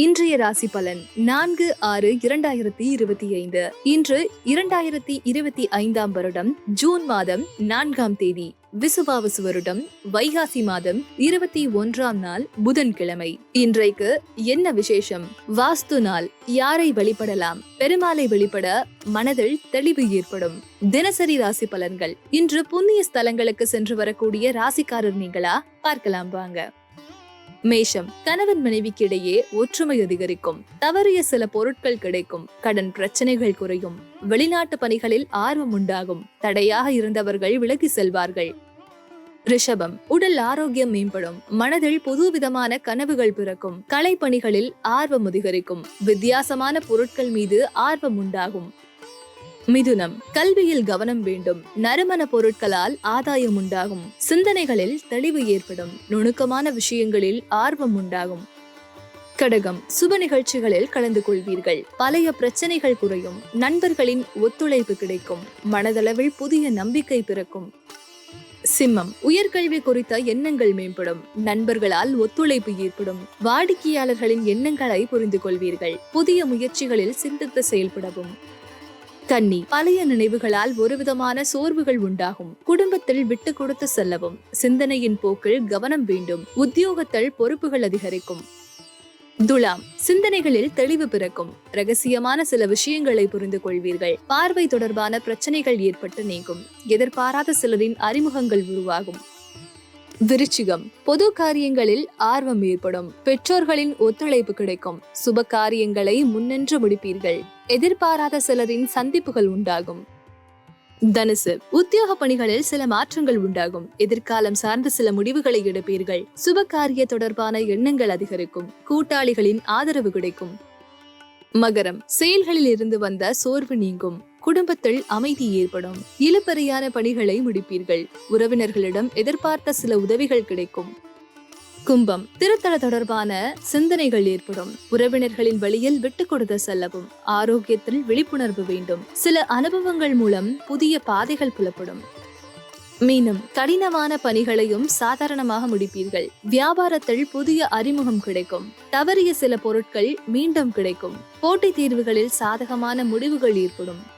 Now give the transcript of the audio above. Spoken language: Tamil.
இன்றைய ராசி பலன் நான்கு ஆறு இரண்டாயிரத்தி இருபத்தி ஐந்து. இன்று இரண்டாயிரத்தி இருபத்தி ஐந்தாம் வருடம் ஜூன் மாதம் நான்காம் தேதி விசுவாவசு வருடம் வைகாசி மாதம் இருபத்தி ஒன்றாம் நாள் புதன்கிழமை. இன்றைக்கு என்ன விசேஷம்? வாஸ்து நாள். யாரை வழிபடலாம்? பெருமாளை வழிபட மனதில் தெளிவு ஏற்படும். தினசரி ராசி பலன்கள். இன்று புண்ணிய ஸ்தலங்களுக்கு சென்று வரக்கூடிய ராசிக்காரர் நீங்களா? பார்க்கலாம் வாங்க. மேஷம் கணவன் மனைவிக்கு இடையே ஒற்றுமை அதிகரிக்கும். தவறிய சில பொருட்கள் கிடைக்கும். கடன் பிரச்சனைகள் குறையும். வெளிநாட்டு பணிகளில் ஆர்வம் உண்டாகும். தடையாக இருந்தவர்கள் விலகி செல்வார்கள். ரிஷபம் உடல் ஆரோக்கியம் மேம்படும். மனதில் புதுவிதமான கனவுகள் பிறக்கும். கலைப்பணிகளில் ஆர்வம் அதிகரிக்கும். வித்தியாசமான பொருட்கள் மீது ஆர்வம் உண்டாகும். மிதுனம். கல்வியில் கவனம் வேண்டும். நறுமண பொருட்களால் ஆதாயம் உண்டாகும். சிந்தனைகளில் தெளிவு ஏற்படும். நுணுக்கமான விஷயங்களில் ஆர்வம் உண்டாகும். கடகம். சுப நிகழ்ச்சிகளில் கலந்து கொள்வீர்கள். பழைய பிரச்சனைகள் குறையும். நண்பர்களின் ஒத்துழைப்பு கிடைக்கும். மனதளவில் புதிய நம்பிக்கை பிறக்கும். சிம்மம். உயர்கல்வி குறித்த எண்ணங்கள் மேம்படும். நண்பர்களால் ஒத்துழைப்பு ஏற்படும். வாடிக்கையாளர்களின் எண்ணங்களை புரிந்து கொள்வீர்கள் புதிய முயற்சிகளில் சிந்தித்து செயல்படவும். கன்னி பழைய நினைவுகளால் ஒருவிதமான சோர்வுகள் உண்டாகும். குடும்பத்தில் விட்டு கொடுத்து செல்லவும் சிந்தனையின் போக்கில் கவனம் வேண்டும் உத்தியோகத்தில் பொறுப்புகள் அதிகரிக்கும். துலாம் சிந்தனைகளில் தெளிவு பிறக்கும். ரகசியமான சில விஷயங்களை புரிந்து கொள்வீர்கள். பார்வை தொடர்பான பிரச்சனைகள் ஏற்பட்டு நீங்கும். எதிர்பாராத சிலரின் அறிமுகங்கள் உருவாகும். விருச்சிகம். பொது காரியங்களில் ஆர்வம் ஏற்படும். பெற்றோர்களின் ஒத்துழைப்பு கிடைக்கும். சுப காரியங்களை முன்னின்று முடிப்பீர்கள். எதிர்பாராத சிலரின் சந்திப்புகள் உண்டாகும். தனுசு. உத்தியோக பணிகளில் சில மாற்றங்கள் உண்டாகும். எதிர்காலம் சார்ந்த சில முடிவுகளை எடுப்பீர்கள். சுப காரிய தொடர்பான எண்ணங்கள் அதிகரிக்கும். கூட்டாளிகளின் ஆதரவு கிடைக்கும். மகரம். செயல்களில் இருந்து வந்த சோர்வு நீங்கும். குடும்பத்தில் அமைதி ஏற்படும். இழுபறியான பணிகளை முடிப்பீர்கள். உறவினர்களிடம் எதிர்பார்த்த சில உதவிகள் கிடைக்கும். கும்பம். திருத்தல தொடர்பான சிந்தனைகள் ஏற்படும். உறவினர்களின் வழியில் விட்டு கொடுத்து செல்லவும். ஆரோக்கியத்தில் விழிப்புணர்வு வேண்டும். சில அனுபவங்கள் மூலம் புதிய பாதைகள் புலப்படும். மீனும் கடினமான பணிகளையும் சாதாரணமாக முடிப்பீர்கள். வியாபாரத்தில் புதிய அறிமுகம் கிடைக்கும். தவறிய சில பொருட்கள் மீண்டும் கிடைக்கும். போட்டித் தீர்வுகளில் சாதகமான முடிவுகள் ஏற்படும்.